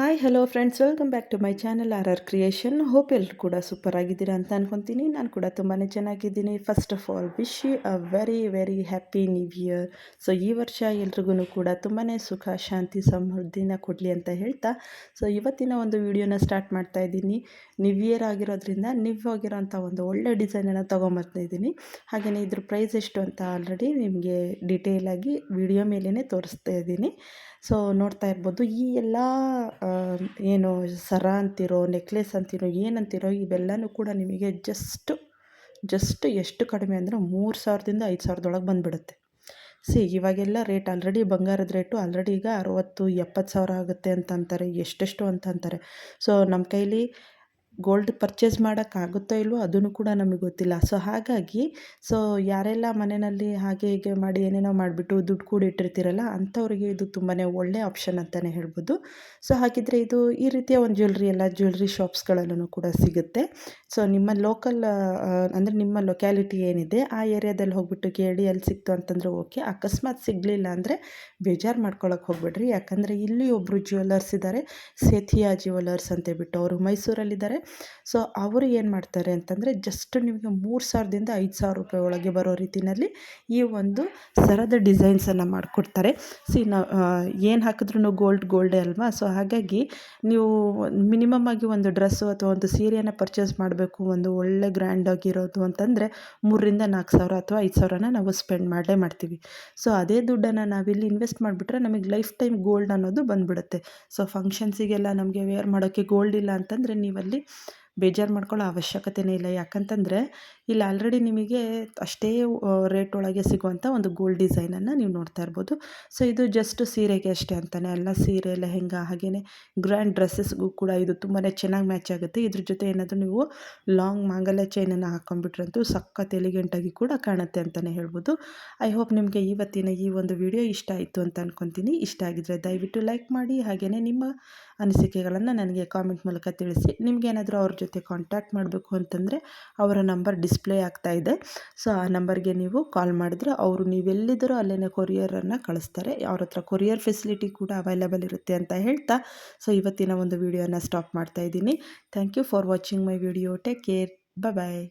Hi hello friends welcome back to my channel R R Creation hope ಎಲ್ಲರೂ ಕೂಡ super ಆಗಿದ್ದೀರಾ ಅಂತ ಅನ್ಕೊತೀನಿ. ನಾನು ಕೂಡ ತುಂಬಾ ಚೆನ್ನಾಗಿದ್ದೀನಿ. First of all wish you a very very happy new year so ಈ ವರ್ಷ ಎಲ್ರಿಗೂ ಕೂಡ ತುಂಬಾ ಸುಖ, ಶಾಂತಿ, ಸಮೃದ್ಧಿನ ಕೊಡಲಿ ಅಂತ ಹೇಳ್ತಾ. ಸೊ ಇವತ್ತಿನ ಒಂದು ವಿಡಿಯೋನ ಸ್ಟಾರ್ಟ್ ಮಾಡ್ತಾ ಇದ್ದೀನಿ. ನ್ಯೂ ಇಯರ್ ಆಗಿರೋದ್ರಿಂದ ನೀವು ಆಗಿರೋಂಥ ಒಂದು ಒಳ್ಳೆ ಡಿಸೈನನ್ನು ತೊಗೊಂಬರ್ತಾ ಇದ್ದೀನಿ. ಹಾಗೆಯೇ ಇದ್ರ ಪ್ರೈಸ್ ಎಷ್ಟು ಅಂತ ಆಲ್ರೆಡಿ ನಿಮಗೆ ಡೀಟೇಲಾಗಿ ವಿಡಿಯೋ ಮೇಲೇ ತೋರಿಸ್ತಾ ಇದ್ದೀನಿ. ಸೊ ನೋಡ್ತಾ ಇರ್ಬೋದು. ಈ ಎಲ್ಲ ಏನು ಸರ ಅಂತಿರೋ, ನೆಕ್ಲೆಸ್ ಅಂತಿರೋ ಏನಂತಿರೋ ಇವೆಲ್ಲನೂ ಕೂಡ ನಿಮಗೆ ಜಸ್ಟ್ ಜಸ್ಟ್ ಎಷ್ಟು ಕಡಿಮೆ ಅಂದರೆ ಮೂರು ಸಾವಿರದಿಂದ ಐದು ಸಾವಿರದೊಳಗೆ ಬಂದುಬಿಡುತ್ತೆ. ಸಿ, ಇವಾಗೆಲ್ಲ ರೇಟ್ ಆಲ್ರೆಡಿ ಬಂಗಾರದ ರೇಟು ಆಲ್ರೆಡಿ ಈಗ ಅರುವತ್ತು, ಎಪ್ಪತ್ತು ಸಾವಿರ ಆಗುತ್ತೆ ಅಂತ ಅಂತಾರೆ, ಎಷ್ಟೆಷ್ಟು ಅಂತ ಅಂತಾರೆ. ಸೊ ನಮ್ಮ ಕೈಲಿ ಗೋಲ್ಡ್ ಪರ್ಚೇಸ್ ಮಾಡೋಕ್ಕಾಗುತ್ತೋ ಇಲ್ವೋ ಅದನ್ನು ಕೂಡ ನಮಗೆ ಗೊತ್ತಿಲ್ಲ. ಸೊ ಹಾಗಾಗಿ ಸೊ ಯಾರೆಲ್ಲ ಮನೆಯಲ್ಲಿ ಹಾಗೆ ಹೀಗೆ ಮಾಡಿ ಏನೇನೋ ಮಾಡಿಬಿಟ್ಟು ದುಡ್ಡು ಕೂಡಿಟ್ಟಿರ್ತೀರಲ್ಲ, ಅಂಥವ್ರಿಗೆ ಇದು ತುಂಬಾ ಒಳ್ಳೆ ಆಪ್ಷನ್ ಅಂತಲೇ ಹೇಳ್ಬೋದು. ಸೊ ಹಾಗಿದ್ರೆ ಇದು ಈ ರೀತಿಯ ಒಂದು ಜ್ಯುವೆಲ್ರಿ ಎಲ್ಲ ಜ್ಯುವೆಲ್ರಿ ಶಾಪ್ಸ್ಗಳಲ್ಲೂ ಕೂಡ ಸಿಗುತ್ತೆ. ಸೊ ನಿಮ್ಮ ಲೋಕಲ್ ಅಂದರೆ ನಿಮ್ಮ ಲೊಕ್ಯಾಲಿಟಿ ಏನಿದೆ, ಆ ಏರಿಯಾದಲ್ಲಿ ಹೋಗ್ಬಿಟ್ಟು ಕೇಳಿ ಅಲ್ಲಿ ಸಿಕ್ತು ಅಂತಂದರೆ ಓಕೆ. ಅಕಸ್ಮಾತ್ ಸಿಗಲಿಲ್ಲ ಅಂದರೆ ಬೇಜಾರು ಮಾಡ್ಕೊಳಕ್ಕೆ ಹೋಗ್ಬೇಡ್ರಿ. ಯಾಕಂದರೆ ಇಲ್ಲಿ ಒಬ್ಬರು ಜ್ಯುವೆಲ್ಲರ್ಸ್ ಇದ್ದಾರೆ ಸೇಥಿಯಾ ಜ್ಯುವೆಲ್ಲರ್ಸ್ ಅಂತೇಳ್ಬಿಟ್ಟು ಅವರು ಮೈಸೂರಲ್ಲಿದ್ದಾರೆ. ಸೊ ಅವರು ಏನು ಮಾಡ್ತಾರೆ ಅಂತಂದರೆ ಜಸ್ಟ್ ನಿಮಗೆ ಮೂರು ಸಾವಿರದಿಂದ ಐದು ಸಾವಿರ ರೂಪಾಯಿ ಒಳಗೆ ಬರೋ ರೀತಿಯಲ್ಲಿ ಈ ಒಂದು ಸರದ ಡಿಸೈನ್ಸನ್ನು ಮಾಡಿಕೊಡ್ತಾರೆ. ಸಿ ನಾವು ಏನು ಹಾಕಿದ್ರೂ ಗೋಲ್ಡ್ ಗೋಲ್ಡೇ ಅಲ್ವಾ? ಸೊ ಹಾಗಾಗಿ ನೀವು ಮಿನಿಮಮ್ ಆಗಿ ಒಂದು ಡ್ರೆಸ್ಸು ಅಥವಾ ಒಂದು ಸೀರೆಯನ್ನು ಪರ್ಚೇಸ್ ಮಾಡಬೇಕು, ಒಂದು ಒಳ್ಳೆ ಗ್ರ್ಯಾಂಡಾಗಿರೋದು ಅಂತಂದರೆ ಮೂರರಿಂದ ನಾಲ್ಕು ಸಾವಿರ ಅಥವಾ ಐದು ಸಾವಿರನ ನಾವು ಸ್ಪೆಂಡ್ ಮಾಡಲೇ ಮಾಡ್ತೀವಿ. ಸೊ ಅದೇ ದುಡ್ಡನ್ನು ನಾವಿಲ್ಲಿ ಇನ್ವೆಸ್ಟ್ ಮಾಡಿಬಿಟ್ರೆ ನಮಗೆ ಲೈಫ್ ಟೈಮ್ ಗೋಲ್ಡ್ ಅನ್ನೋದು ಬಂದುಬಿಡುತ್ತೆ. ಸೊ ಫಂಕ್ಷನ್ಸಿಗೆಲ್ಲ ನಮಗೆ ವೇರ್ ಮಾಡೋಕ್ಕೆ ಗೋಲ್ಡ್ ಇಲ್ಲ ಅಂತಂದರೆ ನೀವಲ್ಲಿ ಬೇಜಾರು ಮಾಡ್ಕೊಳ್ಳೋ ಅವಶ್ಯಕತೆಯೇ ಇಲ್ಲ. ಯಾಕಂತಂದರೆ ಇಲ್ಲಿ ಆಲ್ರೆಡಿ ನಿಮಗೆ ಅಷ್ಟೇ ರೇಟ್ ಒಳಗೆ ಸಿಗುವಂಥ ಒಂದು ಗೋಲ್ಡ್ ಡಿಸೈನನ್ನು ನೀವು ನೋಡ್ತಾ ಇರ್ಬೋದು. ಸೊ ಇದು ಜಸ್ಟ್ ಸೀರೆಗೆ ಅಷ್ಟೇ ಅಂತಲೇ ಅಲ್ಲ ಸೀರೆ ಲೆಹೆಂಗಾ ಹಾಗೆಯೇ ಗ್ರ್ಯಾಂಡ್ ಡ್ರೆಸ್ಸಸ್ಗೂ ಕೂಡ ಇದು ತುಂಬಾ ಚೆನ್ನಾಗಿ ಮ್ಯಾಚ್ ಆಗುತ್ತೆ. ಇದ್ರ ಜೊತೆ ಏನಾದರೂ ನೀವು ಲಾಂಗ್ ಮಾಂಗಲ್ಯ ಚೈನನ್ನು ಹಾಕ್ಕೊಂಡ್ಬಿಟ್ರಂತೂ ಸಖತ್ ಎಲಿಗೆಂಟಾಗಿ ಕೂಡ ಕಾಣುತ್ತೆ ಅಂತಲೇ ಹೇಳ್ಬೋದು. ಐ ಹೋಪ್ ನಿಮಗೆ ಇವತ್ತಿನ ಈ ಒಂದು ವಿಡಿಯೋ ಇಷ್ಟ ಆಯಿತು ಅಂತ ಅಂದ್ಕೊತೀನಿ ಇಷ್ಟ ಆಗಿದ್ರೆ ದಯವಿಟ್ಟು ಲೈಕ್ ಮಾಡಿ ಹಾಗೆಯೇ ನಿಮ್ಮ ಅನಿಸಿಕೆಗಳನ್ನು ನನಗೆ ಕಾಮೆಂಟ್ ಮೂಲಕ ತಿಳಿಸಿ. ನಿಮಗೇನಾದರೂ ಅವ್ರ ಜೊತೆ ಕಾಂಟ್ಯಾಕ್ಟ್ ಮಾಡಬೇಕು ಅಂತಂದರೆ ಅವರ ನಂಬರ್ ಡಿಸ್ಪ್ಲೇ ಆಗ್ತಾ ಇದೆ. ಸೊ, ಆ ನಂಬರ್ಗೆ ನೀವು ಕಾಲ್ ಮಾಡಿದ್ರೆ ಅವರು ನೀವೆಲ್ಲಿದ್ದರೂ ಅಲ್ಲೇ ಕೊರಿಯರನ್ನು ಕಳಿಸ್ತಾರೆ. ಅವ್ರ ಹತ್ರ ಕೊರಿಯರ್ ಫೆಸಿಲಿಟಿ ಕೂಡ ಅವೈಲೇಬಲ್ ಇರುತ್ತೆ ಅಂತ ಹೇಳ್ತಾ, ಸೊ, ಇವತ್ತಿನ ಒಂದು ವಿಡಿಯೋನ ಸ್ಟಾಪ್ ಮಾಡ್ತಾ ಇದ್ದೀನಿ. Thank you for watching my video. Take care. Bye